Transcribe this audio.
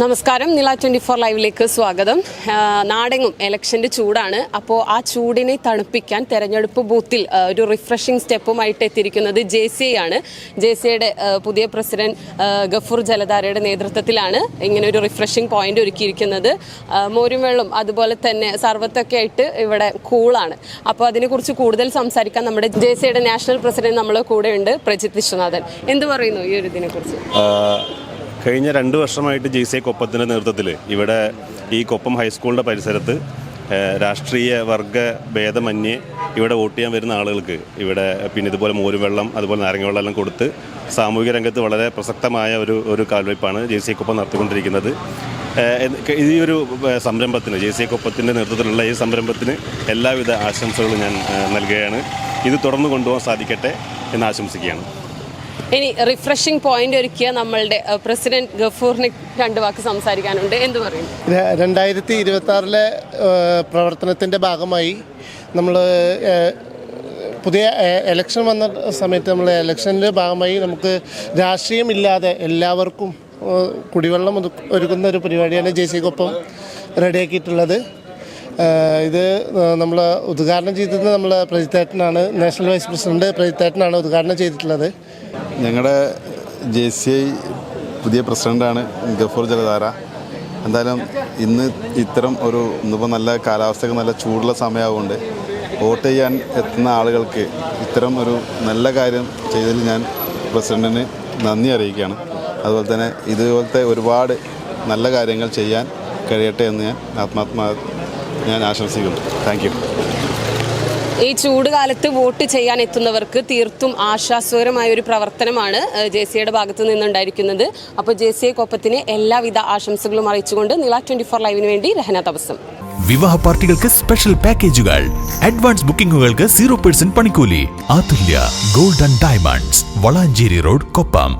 നമസ്കാരം. നില twenty four ലൈവിലേക്ക് സ്വാഗതം. നാടെങ്ങും ഇലക്ഷന്റെ ചൂടാണ്. അപ്പോൾ ആ ചൂടിനെ തണുപ്പിക്കാൻ തെരഞ്ഞെടുപ്പ് ബൂത്തിൽ ഒരു റിഫ്രഷിംഗ് സ്റ്റെപ്പുമായിട്ട് എത്തിയിരിക്കുന്നത് ജെ സി ആണ്. ജെ സി ഐയുടെ പുതിയ പ്രസിഡന്റ് ഗഫൂർ ജലധാരയുടെ നേതൃത്വത്തിലാണ് ഇങ്ങനെ ഒരു റിഫ്രഷിംഗ് പോയിന്റ് ഒരുക്കിയിരിക്കുന്നത്. മോരും വെള്ളം അതുപോലെ തന്നെ സർവത്തൊക്കെ ആയിട്ട് ഇവിടെ കൂളാണ് അപ്പോൾ അതിനെക്കുറിച്ച് കൂടുതൽ സംസാരിക്കാൻ നമ്മുടെ ജെ സി ഐയുടെ നാഷണൽ പ്രസിഡന്റ് നമ്മളെ കൂടെയുണ്ട് പ്രജിത് വിശ്വനാഥൻ. എന്ത് പറയുന്നു ഈ ഒരു ഇതിനെക്കുറിച്ച്? കഴിഞ്ഞ രണ്ട് വർഷമായിട്ട് ജെ സി കൊപ്പത്തിന്റെ നേതൃത്വത്തിൽ ഇവിടെ ഈ കൊപ്പം ഹൈസ്കൂളിന്റെ പരിസരത്ത് രാഷ്ട്രീയ വർഗ ഭേദമന്യേ ഇവിടെ വോട്ട് ചെയ്യാൻ വരുന്ന ആളുകൾക്ക് ഇവിടെ പിന്നെ ഇതുപോലെ മോരുവെള്ളം അതുപോലെ നാരങ്ങ വെള്ളം എല്ലാം കൊടുത്ത് സാമൂഹിക രംഗത്ത് വളരെ പ്രസക്തമായ ഒരു ഒരു കാൽവയ്പ്പാണ് ജെ സി കൊപ്പം നടത്തിക്കൊണ്ടിരിക്കുന്നത്. ഈ ഒരു സംരംഭത്തിന് ജെ സി കൊപ്പത്തിന്റെ നേതൃത്വത്തിലുള്ള ഈ സംരംഭത്തിന് എല്ലാവിധ ആശംസകളും ഞാൻ നൽകുകയാണ്. ഇത് തുടർന്ന് കൊണ്ടുപോകാൻ സാധിക്കട്ടെ എന്ന് ആശംസിക്കുകയാണ്. ഇനി റിഫ്രഷിംഗ് പോയിന്റ് ഒരുക്കിയ നമ്മളുടെ പ്രസിഡന്റ് ഗഫൂറിന് രണ്ട് വാക്ക് സംസാരിക്കാനുണ്ട്. എന്ത് പറയും? രണ്ടായിരത്തി ഇരുപത്തി ആറിലെ പ്രവർത്തനത്തിന്റെ ഭാഗമായി നമ്മൾ പുതിയ എലക്ഷൻ വന്ന സമയത്ത് നമ്മൾ എലക്ഷന്റെ ഭാഗമായി നമുക്ക് രാഷ്ട്രീയമില്ലാതെ എല്ലാവർക്കും കുടിവെള്ളം ഒരുക്കുന്ന ഒരു പരിപാടിയാണ് ജെ സിക്കൊപ്പം റെഡിയാക്കിയിട്ടുള്ളത് ഇത് നമ്മൾ ഉദ്ഘാടനം ചെയ്തത് നമ്മൾ പ്രജിത്തേട്ടനാണ് നാഷണൽ വൈസ് പ്രസിഡന്റ് പ്രജിത്തേട്ടനാണ് ഉദ്ഘാടനം ചെയ്തിട്ടുള്ളത്. ഞങ്ങളുടെ ജെ സി ഐ പുതിയ പ്രസിഡന്റാണ് ഗഫൂർ ജലധാര. എന്തായാലും ഇന്ന് ഇത്തരം ഒരു ഇന്നിപ്പോൾ നല്ല കാലാവസ്ഥയ്ക്ക് നല്ല ചൂടുള്ള സമയമാകൊണ്ട് വോട്ട് ചെയ്യാൻ എത്തുന്ന ആളുകൾക്ക് ഇത്തരം ഒരു നല്ല കാര്യം ചെയ്തതിൽ ഞാൻ പ്രസിഡന്റിന് നന്ദി അറിയിക്കുകയാണ്. അതുപോലെ തന്നെ ഇതുപോലത്തെ ഒരുപാട് നല്ല കാര്യങ്ങൾ ചെയ്യാൻ കഴിയട്ടെ എന്ന് ഞാൻ ആത്മാത്മാ ഞാൻ ആശംസിക്കുന്നു. താങ്ക് ഈ ചൂട് കാലത്ത് വോട്ട് ചെയ്യാൻ എത്തുന്നവർക്ക് തീർത്തും ആശ്വാസകരമായ ഒരു പ്രവർത്തനമാണ് ജെ സിയുടെ ഭാഗത്ത് നിന്നുണ്ടായിരിക്കുന്നത്. അപ്പോൾ ജെ സി കൊപ്പത്തിന് എല്ലാവിധ ആശംസകളും അറിയിച്ചുകൊണ്ട് നില ട്വന്റി ഫോർ ലൈവിന് വേണ്ടി രഹന തപസം വിവാഹ പാർട്ടികൾക്ക് സ്പെഷ്യൽ പാക്കേജുകൾ അഡ്വാൻസ് ബുക്കിംഗുകൾക്ക് സീറോ പെർസെന്റ് പണിക്കൂലി Athulya golden diamonds Valanchery road Koppam.